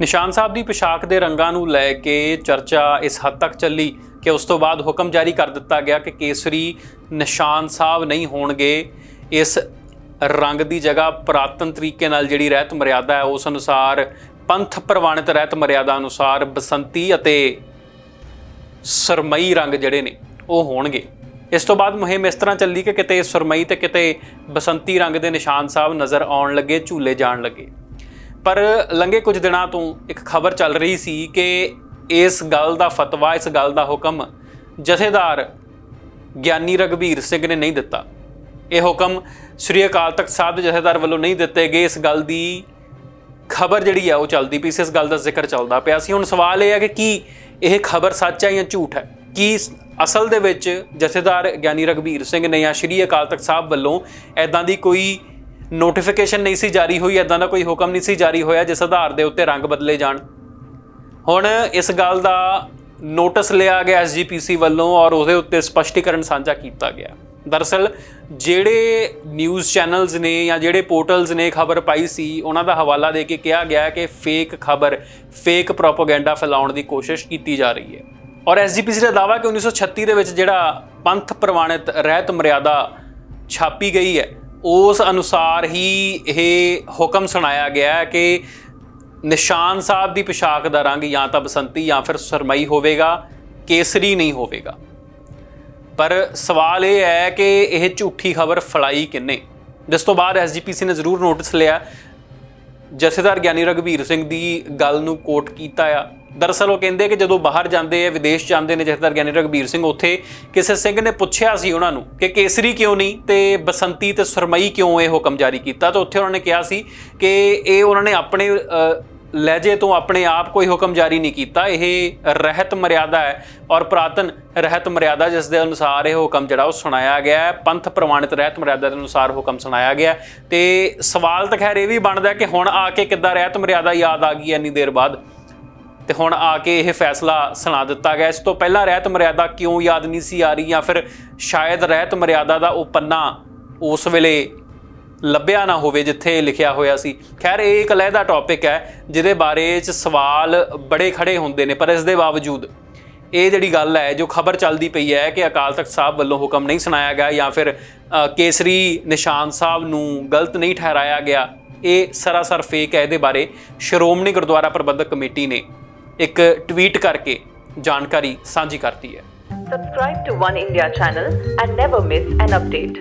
ਨਿਸ਼ਾਨ ਸਾਹਿਬ ਦੀ ਪੋਸ਼ਾਕ ਦੇ ਰੰਗਾਂ ਨੂੰ ਲੈ ਕੇ ਚਰਚਾ ਇਸ ਹੱਦ ਤੱਕ ਚੱਲੀ ਕਿ ਉਸ ਤੋਂ ਬਾਅਦ ਹੁਕਮ ਜਾਰੀ ਕਰ ਦਿੱਤਾ ਗਿਆ ਕਿ ਕੇਸਰੀ ਨਿਸ਼ਾਨ ਸਾਹਿਬ ਨਹੀਂ ਹੋਣਗੇ। ਇਸ ਰੰਗ ਦੀ ਜਗ੍ਹਾ ਪ੍ਰਾਤਨ ਤਰੀਕੇ ਨਾਲ ਜਿਹੜੀ ਰਹਿਤ ਮਰਿਆਦਾ ਹੈ, ਉਸ ਅਨੁਸਾਰ ਪੰਥ ਪ੍ਰਵਾਨਿਤ ਰਹਿਤ ਮਰਿਆਦਾ ਅਨੁਸਾਰ ਬਸੰਤੀ ਅਤੇ ਸਰਮਈ ਰੰਗ ਜਿਹੜੇ ਨੇ, ਉਹ ਹੋਣਗੇ। ਇਸ ਤੋਂ ਬਾਅਦ ਮੁਹਿੰਮ ਇਸ ਤਰ੍ਹਾਂ ਚੱਲੀ ਕਿ ਕਿਤੇ ਸਰਮਈ ਤੇ ਕਿਤੇ ਬਸੰਤੀ ਰੰਗ ਦੇ ਨਿਸ਼ਾਨ ਸਾਹਿਬ ਨਜ਼ਰ ਆਉਣ ਲੱਗੇ, ਝੂਲੇ ਜਾਣ ਲੱਗੇ। ਪਰ ਲੰਘੇ ਕੁਝ ਦਿਨਾਂ ਤੋਂ ਇੱਕ ਖਬਰ ਚੱਲ ਰਹੀ ਸੀ ਕਿ ਇਸ ਗੱਲ ਦਾ ਫਤਵਾ, ਇਸ ਗੱਲ ਦਾ ਹੁਕਮ ਜਥੇਦਾਰ ਗਿਆਨੀ ਰਗਵੀਰ ਸਿੰਘ ਨੇ ਨਹੀਂ ਦਿੱਤਾ। ਇਹ ਹੁਕਮ ਸ੍ਰੀ ਅਕਾਲ ਤਖਤ ਸਾਹਿਬ ਦੇ ਜਥੇਦਾਰ ਵੱਲੋਂ ਨਹੀਂ ਦਿੱਤੇ ਗਏ। ਇਸ ਗੱਲ ਦੀ ਖਬਰ ਜਿਹੜੀ ਆ, ਉਹ ਚੱਲਦੀ ਪਈ ਸੀ। ਇਸ ਗੱਲ ਦਾ ਜ਼ਿਕਰ ਚੱਲਦਾ ਪਿਆ ਸੀ। ਹੁਣ ਸਵਾਲ ਇਹ ਹੈ ਕਿ ਕੀ ਇਹ ਖਬਰ ਸੱਚ ਹੈ ਜਾਂ ਝੂਠ ਹੈ ਕੀ ਅਸਲ ਦੇ ਵਿੱਚ ਜਥੇਦਾਰ ਗਿਆਨੀ ਰਗਵੀਰ ਸਿੰਘ ਨੇ ਜਾਂ ਸ੍ਰੀ ਅਕਾਲ ਤਖਤ ਸਾਹਿਬ ਵੱਲੋਂ ਐਦਾਂ ਦੀ ਕੋਈ ਨੋਟੀਫਿਕੇਸ਼ਨ ਨਹੀਂ ਸੀ ਜਾਰੀ ਹੋਈ ਐਦਾਂ ਦਾ ਕੋਈ ਹੁਕਮ ਨਹੀਂ ਸੀ ਜਾਰੀ ਹੋਇਆ ਜਿਸ ਆਧਾਰ ਦੇ ਉੱਤੇ ਰੰਗ ਬਦਲੇ ਜਾਣ। ਹੁਣ ਇਸ ਗੱਲ ਦਾ ਨੋਟਿਸ ਲਿਆ ਗਿਆ ਐਸਜੀਪੀਸੀ ਵੱਲੋਂ ਔਰ ਉਹਦੇ ਉੱਤੇ ਸਪਸ਼ਟੀਕਰਨ ਸਾਂਝਾ ਕੀਤਾ ਗਿਆ। ਦਰਅਸਲ ਜਿਹੜੇ ਨਿਊਜ਼ ਚੈਨਲਸ ਨੇ ਜਾਂ ਜਿਹੜੇ ਪੋਰਟਲਸ ਨੇ ਖਬਰ ਪਾਈ ਸੀ, ਉਹਨਾਂ ਦਾ ਹਵਾਲਾ ਦੇ ਕੇ ਕਿਹਾ ਗਿਆ ਕਿ ਫੇਕ ਖਬਰ ਫੇਕ ਪ੍ਰੋਪਾਗੈਂਡਾ ਫੈਲਾਉਣ ਦੀ ਕੋਸ਼ਿਸ਼ ਕੀਤੀ ਜਾ ਰਹੀ ਹੈ। ਔਰ ਐਸਜੀਪੀਸੀ ਦਾ ਦਾਅਵਾ ਕਿ 1936 ਦੇ ਵਿੱਚ ਜਿਹੜਾ ਪੰਥ ਪ੍ਰਵਾਨਿਤ ਰਹਿਤ ਮਰਿਆਦਾ ਛਾਪੀ ਗਈ ਹੈ ਉਸ ਅਨੁਸਾਰ ਹੀ ਇਹ ਹੁਕਮ ਸੁਣਾਇਆ ਗਿਆ ਹੈ ਕਿ ਨਿਸ਼ਾਨ ਸਾਹਿਬ ਦੀ ਪੋਸ਼ਾਕ ਦਾ ਰੰਗ ਜਾਂ ਤਾਂ ਬਸੰਤੀ ਜਾਂ ਫਿਰ ਸਰਮਈ ਹੋਵੇਗਾ, ਕੇਸਰੀ ਨਹੀਂ ਹੋਵੇਗਾ। ਪਰ ਸਵਾਲ ਇਹ ਹੈ ਕਿ ਇਹ ਝੂਠੀ ਖਬਰ ਫਲਾਈ ਕਿੰਨੇ? ਜਿਸ ਤੋਂ ਬਾਅਦ ਐਸਜੀਪੀਸੀ ਨੇ ਜ਼ਰੂਰ ਨੋਟਿਸ ਲਿਆ। ਜਥੇਦਾਰ ਗਿਆਨੀ ਰਗਵੀਰ ਸਿੰਘ ਦੀ ਗੱਲ ਨੂੰ ਕੋਟ ਕੀਤਾ ਆ। ਦਰਅਸਲ ਉਹ ਕਹਿੰਦੇ ਕਿ ਜਦੋਂ ਬਾਹਰ ਜਾਂਦੇ ਆ, ਵਿਦੇਸ਼ ਜਾਂਦੇ ਨੇ, ਜਥੇਦਾਰ ਗਿਆਨੀ ਰਘਬੀਰ ਸਿੰਘ, ਉੱਥੇ ਕਿਸੇ ਸਿੰਘ ਨੇ ਪੁੱਛਿਆ ਸੀ ਉਹਨਾਂ ਨੂੰ ਕਿ ਕੇਸਰੀ ਕਿਉਂ ਨਹੀਂ ਤੇ ਬਸੰਤੀ ਤੇ ਸਰਮਈ ਕਿਉਂ ਇਹ ਹੁਕਮ ਜਾਰੀ ਕੀਤਾ, ਤਾਂ ਉੱਥੇ ਉਹਨਾਂ ਨੇ ਕਿਹਾ ਸੀ ਕਿ ਇਹ ਉਹਨਾਂ ਨੇ ਆਪਣੇ ਲਹਿਜੇ ਤੋਂ ਆਪਣੇ ਆਪ ਕੋਈ ਹੁਕਮ ਜਾਰੀ ਨਹੀਂ ਕੀਤਾ, ਇਹ ਰਹਿਤ ਮਰਿਆਦਾ ਹੈ ਔਰ ਪ੍ਰਾਤਨ ਰਹਿਤ ਮਰਿਆਦਾ ਜਿਸ ਦੇ ਅਨੁਸਾਰ ਇਹ ਹੁਕਮ ਜਿਹੜਾ ਉਹ ਸੁਣਾਇਆ ਗਿਆ ਹੈ, ਪੰਥ ਪ੍ਰਮਾਣਿਤ ਰਹਿਤ ਮਰਿਆਦਾ ਦੇ ਅਨੁਸਾਰ ਹੁਕਮ ਸੁਣਾਇਆ ਗਿਆ ਹੈ। ਤੇ ਸਵਾਲ ਤਾਂ ਖੈਰ ਇਹ ਵੀ ਬਣਦਾ ਕਿ ਹੁਣ ਆ ਕੇ ਕਿੱਦਾਂ ਰਹਿਤ ਮਰਿਆਦਾ ਯਾਦ ਆ ਗਈ ਇੰਨੀ ਦੇਰ ਬਾਅਦ ਤੇ ਹੁਣ ਆ ਕੇ ਇਹ ਫੈਸਲਾ ਸੁਣਾ ਦਿੱਤਾ ਗਿਆ। ਇਸ ਤੋਂ ਪਹਿਲਾਂ ਰਹਿਤ ਮਰਿਆਦਾ ਕਿਉਂ ਯਾਦ ਨਹੀਂ ਸੀ ਆ ਰਹੀ ਜਾਂ ਫਿਰ ਸ਼ਾਇਦ ਰਹਿਤ ਮਰਿਆਦਾ ਦਾ ਉਹ ਪੰਨਾ ਉਸ ਵੇਲੇ ਲੱਭਿਆ ਨਾ ਹੋਵੇ ਜਿੱਥੇ ਇਹ ਲਿਖਿਆ ਹੋਇਆ ਸੀ। ਖੈਰ, ਇਹ ਇੱਕ ਅਲੱਗਾ ਟੌਪਿਕ ਹੈ ਜਿਹਦੇ ਬਾਰੇ ਚ ਸਵਾਲ ਬੜੇ ਖੜੇ ਹੁੰਦੇ ਨੇ, ਪਰ ਇਸ ਦੇ ਬਾਵਜੂਦ ਇਹ ਜਿਹੜੀ ਗੱਲ ਹੈ, ਜੋ ਖਬਰ ਚੱਲਦੀ ਪਈ ਹੈ ਕਿ ਅਕਾਲ ਤਖਤ ਸਾਹਿਬ ਵੱਲੋਂ ਹੁਕਮ ਨਹੀਂ ਸੁਣਾਇਆ ਗਿਆ ਜਾਂ ਫਿਰ ਕੇਸਰੀ ਨਿਸ਼ਾਨ ਸਾਹਿਬ ਨੂੰ ਗਲਤ ਨਹੀਂ ਠਹਿਰਾਇਆ ਗਿਆ, ਇਹ ਸਰਾਸਰ ਫੇਕ ਹੈ। ਇਹਦੇ ਬਾਰੇ ਸ਼੍ਰੋਮਣੀ ਗੁਰਦੁਆਰਾ ਪ੍ਰਬੰਧਕ ਕਮੇਟੀ ਨੇ ਇੱਕ ਟਵੀਟ ਕਰਕੇ ਜਾਣਕਾਰੀ ਸਾਂਝੀ ਕਰਤੀ ਹੈ Subscribe to One India channel and never miss an update.